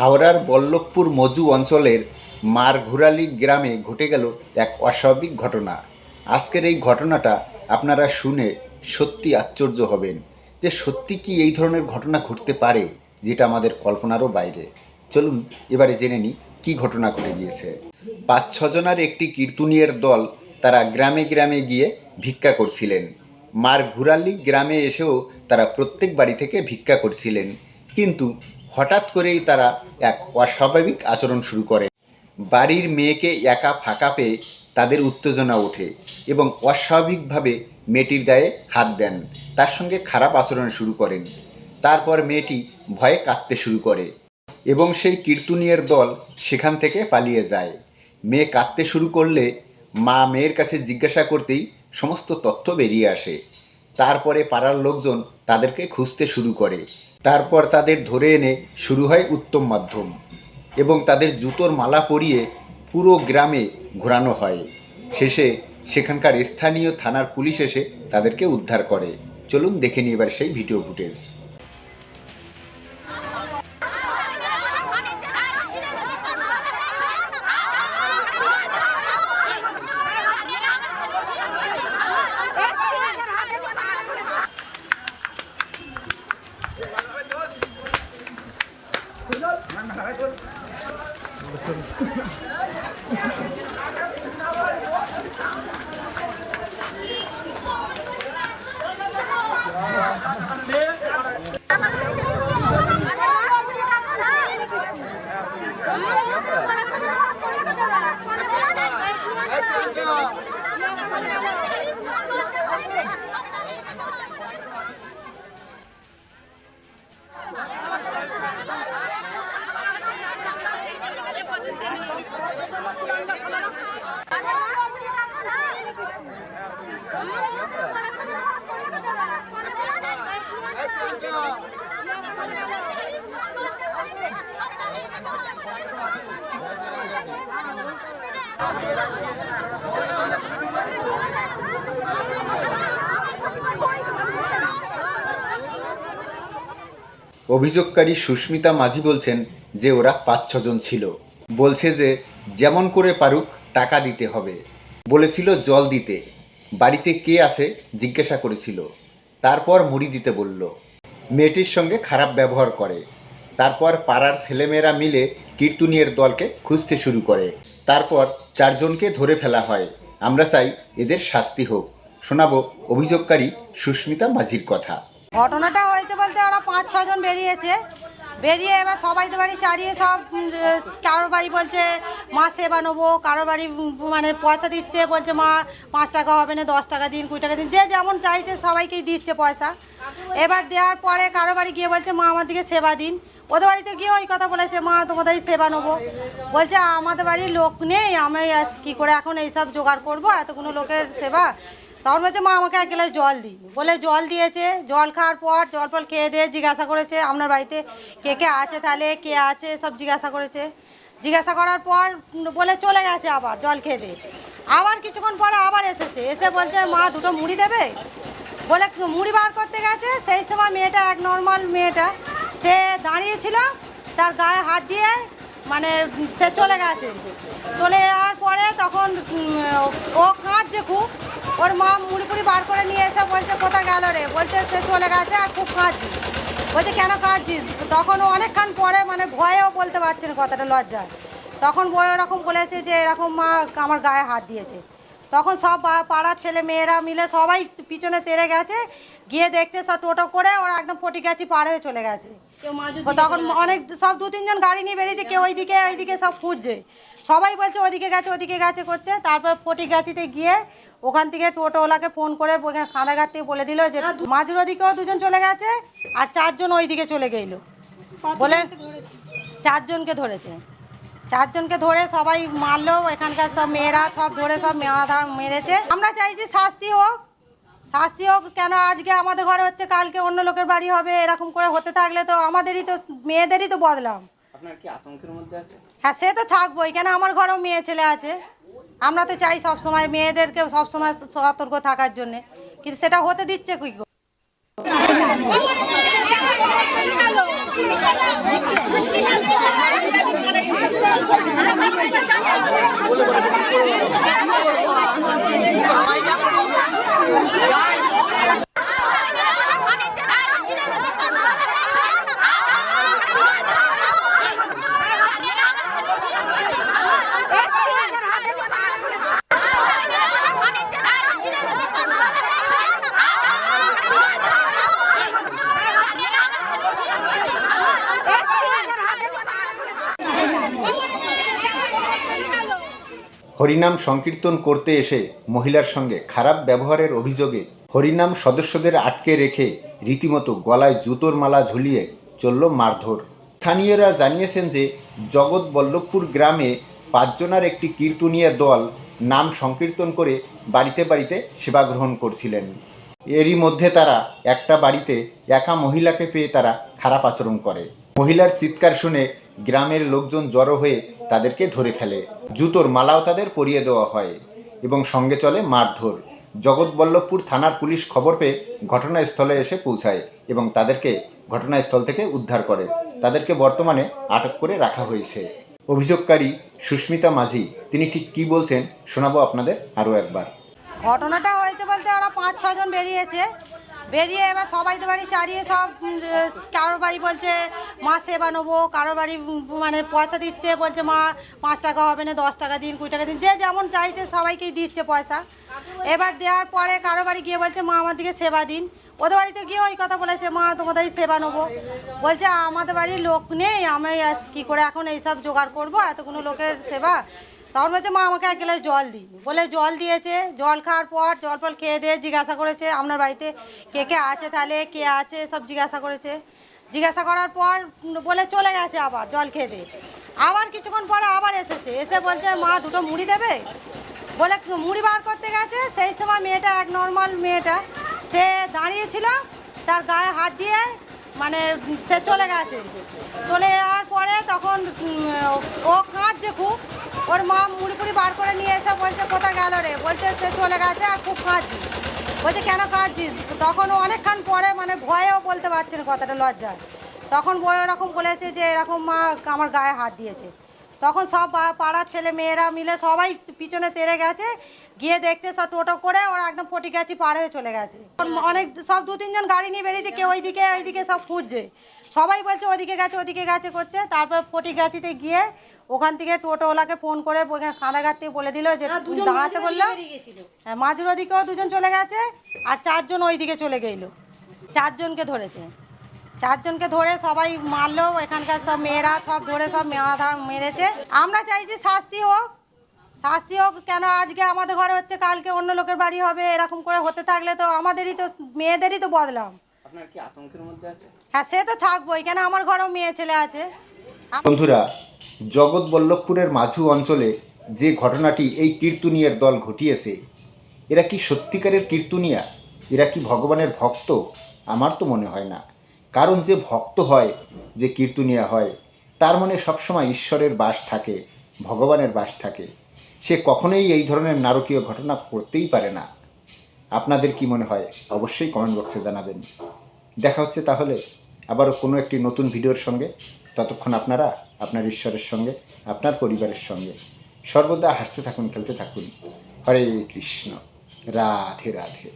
হাওড়ার বল্লভপুর মজু অঞ্চলের মারঘুরালি গ্রামে ঘটে গেল এক অস্বাভাবিক ঘটনা। আজকের এই ঘটনাটা আপনারা শুনে সত্যি আশ্চর্য হবেন যে সত্যি কি এই ধরনের ঘটনা ঘটতে পারে, যেটা আমাদের কল্পনারও বাইরে। চলুন, এবারে জেনে নিই কী ঘটনা ঘটে গিয়েছে। পাঁচ ছজনের একটি কীর্তনীয়ের দল তারা গ্রামে গ্রামে গিয়ে ভিক্ষা করছিলেন। মার ঘুরালি গ্রামে এসেও তারা প্রত্যেক বাড়ি থেকে ভিক্ষা করছিলেন। কিন্তু হঠাৎ করেই তারা এক অস্বাভাবিক আচরণ শুরু করে। বাড়ির মেয়েকে একা ফাঁকা পেয়ে তাদের উত্তেজনা ওঠে এবং অস্বাভাবিকভাবে মেয়েটির গায়ে হাত দেন। তার সঙ্গে খারাপ আচরণ শুরু করেন। তারপর মেয়েটি ভয়ে কাঁদতে শুরু করে এবং সেই কীর্তনীয়ের দল সেখান থেকে পালিয়ে যায়। মেয়ে কাঁদতে শুরু করলে মা মেয়ের কাছে জিজ্ঞাসা করতেই সমস্ত তথ্য বেরিয়ে আসে। তারপরে পাড়ার লোকজন তাদেরকে খুঁজতে শুরু করে। তারপর তাদের ধরে এনে শুরু হয় উত্তম মাধ্যম এবং তাদের জুতোর মালা পরিয়ে পুরো গ্রামে ঘোরানো হয়। শেষে সেখানকার স্থানীয় থানার পুলিশ এসে তাদেরকে উদ্ধার করে। চলুন দেখে নিয়ে এবার সেই ভিডিও ফুটেজ। অভিযোগকারী সুস্মিতা মাঝি বলছেন যে ওরা পাঁচ ছজন ছিল। বলছে যে যেমন করে পারুক, টাকা দিতে হবে। বলেছিল জল দিতে। বাড়িতে কে আছে জিজ্ঞাসা করেছিল। তারপর মুড়ি দিতে বলল। মেয়েটির সঙ্গে খারাপ ব্যবহার করে। তারপর পাড়ার ছেলেমেয়েরা মিলে কীর্তনীয়ের দলকে খুঁজতে শুরু করে। তারপর চারজনকে ধরে ফেলা হয়। আমরা চাই এদের শাস্তি হোক। শোনাবো অভিযোগকারী সুস্মিতা মাঝির কথা। ঘটনাটা হয়েছে বলতে ওরা পাঁচ ছজন বেরিয়েছে। বেরিয়ে এবার সবাই তো বাড়ি চারিয়ে সব কারোর বাড়ি বলছে, মা সেবা নেব। কারোর বাড়ি মানে পয়সা দিচ্ছে, বলছে, মা, পাঁচ টাকা হবে না, দশ টাকা দিন, কুড়ি টাকা দিন। যে যেমন চাইছে, সবাইকেই দিচ্ছে পয়সা। এবার দেওয়ার পরে কারও বাড়ি গিয়ে বলছে, মা, আমার দিকে সেবা দিন। ওদের বাড়িতে গিয়ে ওই কথা বলেছে, মা, তোমাদের সেবা নেব। বলছে, আমাদের বাড়ির লোক নেই, আমি কী করে এখন এইসব জোগাড় করব? এতগুলো লোকের সেবা? তখন বলছে, মা, আমাকে এক গ্লাস জল দিন। বলে জল দিয়েছে, জল খাওয়ার পর জল ফল খেয়ে দিয়ে জিজ্ঞাসা করেছে, আপনার বাড়িতে কে কে আছে তাহলে? কে আছে? সব জিজ্ঞাসা করেছে। জিজ্ঞাসা করার পর বলে, চলে গেছে আবার জল খেয়ে দিয়ে। আবার কিছুক্ষণ পরে আবার এসেছে। এসে বলছে, মা, দুটো মুড়ি দেবে? বলে, মুড়ি বার করতে গেছে, সেই সময় মেয়েটা, এক নর্মাল মেয়েটা, সে দাঁড়িয়েছিল, তার গায়ে হাত দিয়ে মানে সে চলে গেছে। চলে যাওয়ার পরে তখন ও কাঁদছে খুব। ওর মা মুড়ি বার করে নিয়ে এসে বলছে কোথায় গেল রে? বলছে সে চলে গেছে আর খুব কাঁদছি। বলছে কেন কাঁদছিস? তখন অনেকক্ষণ পরে মানে ভয়েও বলতে পারছে না কথাটা লজ্জায়। তখন বড় এরকম বলেছে যে এরকম মা আমার গায়ে হাত দিয়েছে। তখন সব পাড়ার ছেলে মেয়েরা মিলে সবাই পিছনে তেড়ে গেছে গিয়ে দেখছে সব টোটো করে ওরা একদম ফটি গাছি পার হয়ে চলে গেছে। তখন অনেক সব দু তিনজন গাড়ি নিয়ে বেরিয়েছে কেউ ওইদিকে ওইদিকে সব খুঁজছে। সবাই বলছে ওদিকে গেছে ওদিকে গেছে করছে। তারপর ফটিগাছিতে গিয়ে ওখান থেকে টোটোওয়ালাকে ফোন করে খাঁদাঘাট থেকে বলে দিল যে মাঝুর ওদিকেও দুজন চলে গেছে আর চারজন ওইদিকে চলে গেল। বলে চারজনকে ধরেছে। চারজনকে ধরে সবাই মারলো এখানকার সব মেয়েরা সব ধরে সব মেয়েরা মেরেছে। আমরা চাইছি শাস্তি হোক শাস্তি হোক কেন আজকে আমাদের ঘরে হচ্ছে কালকে অন্য লোকের বাড়ি হবে এরকম করে হতে থাকলে তো আমাদেরই তো মেয়েদেরই তো বদলাম। আপনার কি আতঙ্কের মধ্যে আছে? হ্যাঁ সে তো থাকবোই। কেন? আমার ঘরেও মেয়ে ছেলে আছে। আমরা তো চাই সব সময় মেয়েদেরকে সব সময় সতর্ক থাকার জন্য। কিন্তু সেটা হতে দিচ্ছে কি করে? হরিনাম সংকীর্তন করতে এসে মহিলার সঙ্গে খারাপ ব্যবহারের অভিযোগে হরিনাম সদস্যদের আটকে রেখে রীতিমতো গলায় জুতোর মালা ঝুলিয়ে চলল মারধর। স্থানীয়রা জানিয়েছেন যে জগৎ বল্লভপুর গ্রামে পাঁচজনার একটি কীর্তনীয় দল নাম সংকীর্তন করে বাড়িতে বাড়িতে সেবা গ্রহণ করছিলেন। এরই মধ্যে তারা একটা বাড়িতে একা মহিলাকে পেয়ে তারা খারাপ আচরণ করে। মহিলার চিৎকার শুনে গ্রামের লোকজন জড়ো হয়ে তাদেরকে ধরে ফেলে। জুতোর মালাও তাদের পরিয়ে দেওয়া হয় এবং সঙ্গে চলে মারধর। জগৎবল্লভপুর থানার পুলিশ খবর পেয়ে ঘটনাস্থলে এসে পৌঁছায় এবং তাদেরকে ঘটনাস্থল থেকে উদ্ধার করে। তাদেরকে বর্তমানে আটক করে রাখা হয়েছে। অভিযোগকারী সুস্মিতা মাঝি, তিনি ঠিক কী বলছেন শোনাবো আপনাদের আরও একবার। ঘটনাটা হয়েছে বলতে ওরা পাঁচ ছজন বেরিয়েছে। বেরিয়ে এবার সবাই তো বাড়ি চারিয়ে সব কারোর বাড়ি বলছে, মা সেবা নেব। কারোর বাড়ি মানে পয়সা দিচ্ছে, বলছে, মা, পাঁচ টাকা হবে না, দশ টাকা দিন, কুড়ি টাকা দিন। যে যেমন চাইছে, সবাইকেই দিচ্ছে পয়সা। এবার দেওয়ার পরে কারও বাড়ি গিয়ে বলছে, মা, আমার দিকে সেবা দিন। ওদের বাড়িতে গিয়ে ওই কথা বলেছে, মা, তোমাদের সেবা নেব। বলছে, আমাদের বাড়ির লোক নেই, আমি কী করে এখন এইসব জোগাড় করব? এতগুলো লোকের সেবা? তখন বলছে, মা, আমাকে এক গ্লাস জল দিন। বলে, জল দিয়েছে, জল খাওয়ার পর জল ফল খেয়ে দিয়ে জিজ্ঞাসা করেছে, আপনার বাড়িতে কে কে আছে তাহলে? কে আছে? সব জিজ্ঞাসা করেছে। জিজ্ঞাসা করার পর বলে, চলে গেছে আবার জল খেয়ে দিয়ে। আবার কিছুক্ষণ পরে আবার এসেছে। এসে বলছে, মা, দুটো মুড়ি দেবে? বলে, মুড়ি বার করতে গেছে, সেই সময় মেয়েটা, এক নর্মাল মেয়েটা, সে দাঁড়িয়েছিল, তার গায়ে হাত দিয়ে মানে সে চলে গেছে। চলে যাওয়ার পরে তখন ও কাঁদছে খুব। ওর মা মুড়ি ফুড়ি বার করে নিয়ে এসে বলছে, কোথায় গেল রে? বলছে, সে চলে গেছে আর খুব কাঁদছি। বলছে, কেন কাঁদছিস? তখন অনেকক্ষণ পরে মানে ভয়েও বলতে পারছে না কথাটা লজ্জায়। তখন বই এরকম বলেছে যে, এরকম মা আমার গায়ে হাত দিয়েছে। তখন সব পাড়ার ছেলে মেয়েরা মিলে সবাই পিছনে তেড়ে গেছে গিয়ে দেখছে সব টোটো করে ওরা একদম ফটি গাছি পার হয়ে চলে গেছে। অনেক সব দু তিনজন গাড়ি নিয়ে বেরিয়েছে কেউ ওইদিকে ওইদিকে সব খুঁজছে। সবাই বলছে ওদিকে গেছে ওদিকে গেছে করছে তারপর ফটি গাছিতে গিয়ে ওখান থেকে টোটোওয়ালাকে ফোন করে কাঁদাঘাট থেকে বলে দিল যে দাঁড়াতে বলল। হ্যাঁ মাঝুর ওদিকেও দুজন চলে গেছে আর চারজন ওইদিকে চলে গেল। চারজনকে ধরেছে। চারজনকে ধরে সবাই মারলো এখানকার সব মেয়েরা সব ধরে সব মেয়েরা মেরেছে। আমরা চাইছি শাস্তি হোক শাস্তি হোক কেন আজকে আমাদের ঘরে হচ্ছে কালকে অন্য লোকের বাড়ি হবে এরকম করে হতে থাকলে তো আমাদেরই তো মেয়েদেরই তো বদলাম। আপনার কি আতঙ্কের মধ্যে আছে? হ্যাঁ সে তো থাকবোই কেন আমার ঘরেও মেয়ে ছেলে আছে? বন্ধুরা জগৎ বল্লভপুরের মাঝু অঞ্চলে যে ঘটনাটি এই কীর্তনীয়ের দল ঘটিয়েছে এরা কি সত্যিকারের কীর্তনিয়া? এরা কি ভগবানের ভক্ত? আমার তো মনে হয় না। কারণ যে ভক্ত হয়, যে কীর্তনিয়া হয়, তার মনে সবসময় ঈশ্বরের বাস থাকে, ভগবানের বাস থাকে। সে কখনোই এই ধরনের নারকীয় ঘটনা করতেই পারে না। আপনাদের কি মনে হয়? অবশ্যই কমেন্ট বক্সে জানাবেন। দেখা হচ্ছে তাহলে আবারও কোনো একটি নতুন ভিডিওর সঙ্গে। ততক্ষণ আপনারা আপনার ঈশ্বরের সঙ্গে, আপনার পরিবারের সঙ্গে। সর্বদা হাসতে থাকুন, খেলতে থাকুন। হরে কৃষ্ণ। রাধে রাধে।